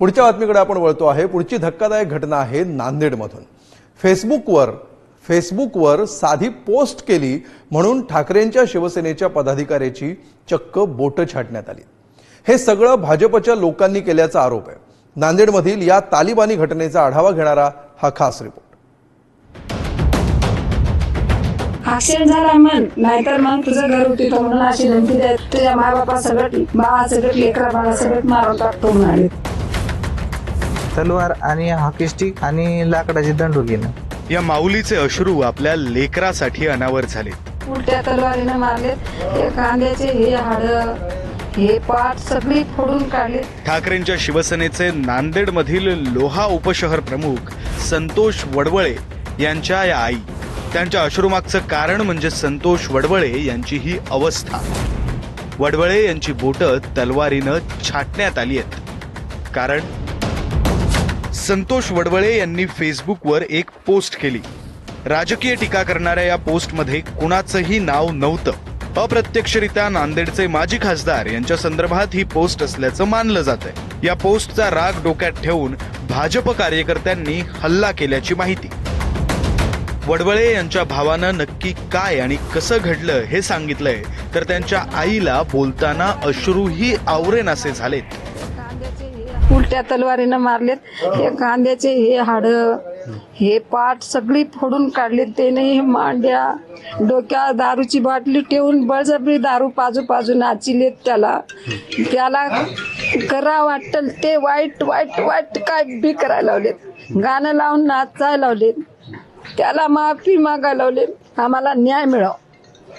पुढच्या बातमीकडे आपण वळतो आहे. पुढची धक्कादायक घटना आहे नांदेडमधून. फेसबुकवर फेसबुकवर साधी पोस्ट केली म्हणून ठाकरेंच्या शिवसेनेच्या पदाधिकाऱ्याची चक्क बोटं छाटण्यात आली. हे सगळं भाजपच्या लोकांनी केल्याचा आरोप आहे. नांदेडमधील या तालिबानी घटनेचा आढावा घेणारा हा खास रिपोर्ट. ऍक्सिडेंट झाला म्हण नाहीतर मग तुझं घर होती तर म्हणून अशी धमकी द्या तुझ्या माय बापा सगळं बाळा सगळं लेकरा बाळा सगळं मारून टाकतो म्हणाले. तलवार आणि हॉकी स्टिक आणि लाकडाची दंडुकीनं या माऊलीचे अश्रू आपल्या लेकरासाठी अनावर झाले. उलट्या तलवारीनं मारले. हे कांद्याचे हे हाड हे पाठ सगळी फोडून काढले. ठाकरेंच्या शिवसेनेचे नांदेडमधील लोहा उपशहर प्रमुख संतोष वडवळे यांच्या या आई. त्यांच्या अश्रुमागचं कारण म्हणजे संतोष वडवळे यांची ही अवस्था. वडवळे यांची बोटं तलवारीनं छाटण्यात आली आहेत. कारण संतोष वडवळे यांनी फेसबुकवर एक पोस्ट केली. राजकीय टीका करणाऱ्या या पोस्टमध्ये कुणाचंही नाव नव्हतं. अप्रत्यक्षरित्या नांदेडचे माजी खासदार यांच्या संदर्भात ही पोस्ट असल्याचं मानलं जात आहे या पोस्टचा राग डोक्यात ठेवून भाजप कार्यकर्त्यांनी हल्ला केल्याची माहिती. वडवळे यांच्या भावानं नक्की काय आणि कसं घडलं हे सांगितलंय तर त्यांच्या आईला बोलताना अश्रूही आवरेनासे झालेत. उलट्या तलवारीनं मारलेत. हे कांद्याचे हे हाड हे पाठ सगळी फोडून काढलेत त्याने. हे मांड्या डोक्यावर दारूची बाटली ठेवून बळजबरी दारू पाजू पाजू नाचिलेत त्याला. त्याला करा वाटल ते वाईट वाईट वाईट काय बी करायला लावलेत. गाणं लावून नाचायला लावलेत. त्याला माफी मागायला लावले आम्हाला न्याय मिळव.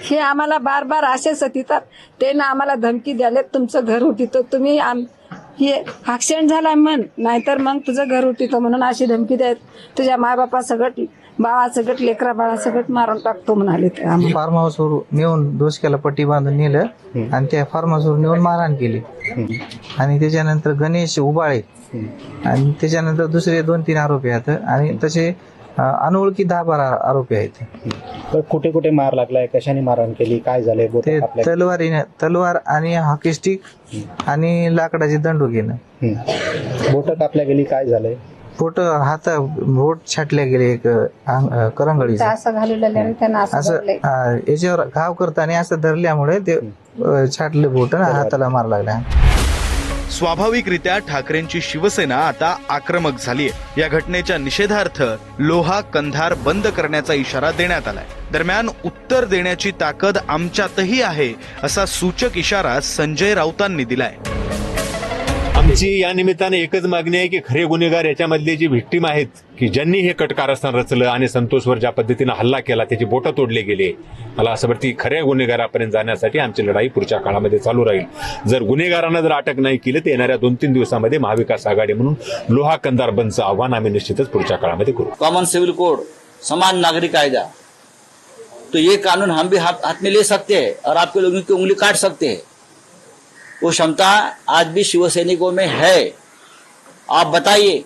हे आम्हाला बार बार असे सतितात. त्यानं आम्हाला धमकी द्याले तुमचं घर होती तर तुम्ही आम हे ॲक्सिडेंट झाला म्हण नाहीतर मग तुझं घर होती म्हणून अशी धमकी देत तुझ्या मायबापा सगळं बाळा सगळं लेकरा बाळा सगळं मारून टाकतो म्हणाले ते आम्हाला फार्म हाऊसवर नेऊन डोसक्याला पट्टी बांधून नेलं आणि त्या फार्म हाऊसवर नेऊन मारहाण केली. आणि त्याच्यानंतर गणेश उबाळे. आणि त्याच्यानंतर दुसरे दोन तीन आरोपी आहेत आणि तसे अनोळखी दहा बारा आरोपी आहेत. तर कुठे कुठे मार लागलाय कशाने मारहाण केली काय झालंय बोट ते कापलाय? तलवारीने तलवार आणि हॉकी स्टिक आणि लाकडाची दंडुकीनं. हम्म. बोटं कापल्या गेली काय झालंय? बोट हात बोट छाटल्या गेले एक करंगळीचं. असं घालवलेलं त्यांना असं याच्यावर घाव करताना असं धरल्यामुळे ते छाटले बोट आणि हाताला मार लागला. स्वाभाविकरित्या ठाकरेंची शिवसेना आता आक्रमक झालीय. या घटनेच्या निषेधार्थ लोहा कंधार बंद करण्याचा इशारा देण्यात आलाय. दरम्यान उत्तर देण्याची ताकद आमच्यातही आहे असा सूचक इशारा संजय राऊतांनी दिलाय. आमची या निमित्ताने एकच मागणी आहे की खरे गुन्हेगार याच्यामधले जी व्हिक्टीम आहेत की ज्यांनी हे कटकारस्थान रचलं आणि संतोषवर ज्या पद्धतीनं हल्ला केला त्याची बोटं तोडले गेले मला असं वाटतं की खऱ्या गुन्हेगारापर्यंत जाण्यासाठी आमची लढाई पुढच्या काळामध्ये चालू राहील. जर गुन्हेगारांना जर अटक नाही केली तर येणाऱ्या दोन तीन दिवसामध्ये महाविकास आघाडी म्हणून लोहा कंदार बंदचं आव्हान आम्ही निश्चितच पुढच्या काळामध्ये करू. कॉमन सिव्हिल कोड समान नागरिक कायदा. तो ये कानून हम भी हाथ हाथ में ले सकते हैं और आपके लोगों की उंगली काट सकते हैं. वो क्षमता आज भी शिवसैनिकों में है। आप बताइए।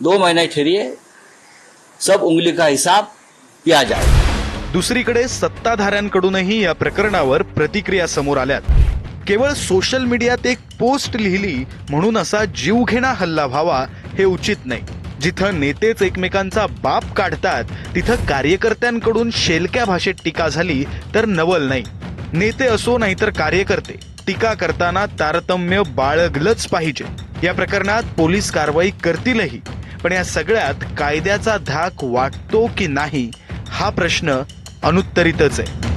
दो महीने ठहरिए सब उंगली का हिसाब किया जाए। दुसरीकडे सत्ताधाऱ्यांकडूनही या प्रकरणावर प्रतिक्रिया समोर आल्यात. केवळ सोशल मीडियात एक पोस्ट लिहिली म्हणून असा जीवघेणा हल्ला व्हावा हे उचित नाही. जिथं नेतेच एकमेकांचा बाप काढतात तिथं कार्यकर्त्यांकडून शेलक्या भाषेत टीका झाली तर नवल नाही. नेते असो नाहीतर कार्यकर्ते टीका करताना तारतम्य बाळगलंच पाहिजे. या प्रकरणात पोलीस कारवाई करतीलही पण या सगळ्यात कायद्याचा धाक वाटतो की नाही हा प्रश्न अनुत्तरितच आहे.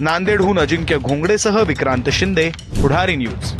नांदेडहून अजिंक्य घोंगडेसह विक्रांत शिंदे पुढारी न्यूज.